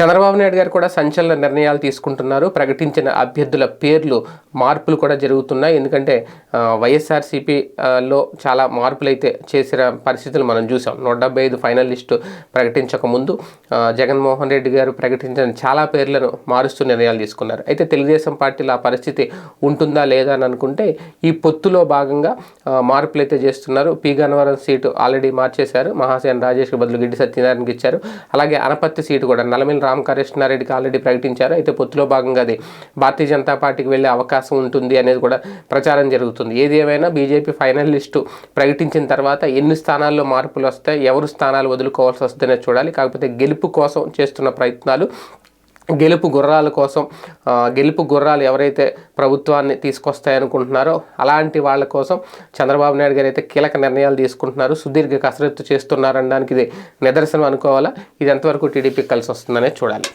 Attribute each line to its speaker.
Speaker 1: చంద్రబాబు నాయుడు గారు కూడా సంచలన నిర్ణయాలు తీసుకుంటున్నారు. ప్రకటించిన అభ్యర్థుల పేర్లు మార్పులు కూడా జరుగుతున్నాయి. ఎందుకంటే వైఎస్ఆర్సీపీలో వైఎస్ఆర్సీపీ లో చాలా మార్పులు అయితే చేసిన పరిస్థితులు మనం చూసాం. నూట డెబ్బై ఐదు ఫైనల్ లిస్టు ప్రకటించక ముందు జగన్మోహన్ రెడ్డి గారు ప్రకటించిన చాలా పేర్లను మారుస్తూ నిర్ణయాలు తీసుకున్నారు. అయితే తెలుగుదేశం పార్టీలో ఆ పరిస్థితి ఉంటుందా లేదా అని అనుకుంటే ఈ పొత్తులో భాగంగా మార్పులు అయితే చేస్తున్నారు. పి. గన్నవరం సీటు ఆల్రెడీ మార్చేశారు. మహాశయన్ రాజేష్కి బదులు గిడ్డి సత్యనారాయణకి ఇచ్చారు. అలాగే అనపత్తి సీటు కూడా నల్లమిల్లి రామకృష్ణారెడ్డికి ఆల్రెడీ ప్రకటించారు. అయితే పొత్తులో భాగంగా అది భారతీయ జనతా పార్టీకి వెళ్ళే అవకాశం ఉంటుంది అనేది కూడా ప్రచారం జరుగుతుంది. ఏది ఏమైనా బీజేపీ ఫైనల్ లిస్టు ప్రకటించిన తర్వాత ఎన్ని స్థానాల్లో మార్పులు వస్తాయి ఎవరు స్థానాలు వదులుకోవాల్సి వస్తుందనే చూడాలి. కాకపోతే గెలుపు కోసం చేస్తున్న ప్రయత్నాలు గెలుపు గుర్రాల కోసం గెలుపు గుర్రాలు ఎవరైతే ప్రభుత్వాన్ని తీసుకొస్తాయనుకుంటున్నారో అలాంటి వాళ్ళ కోసం చంద్రబాబు నాయుడు గారు అయితే కీలక నిర్ణయాలు తీసుకుంటున్నారు. సుదీర్ఘ కసరత్తు చేస్తున్నారనడానికి ఇది నిదర్శనం అనుకోవాలా? ఇది ఎంతవరకు టీడీపీ కలిసి వస్తుందనే చూడాలి.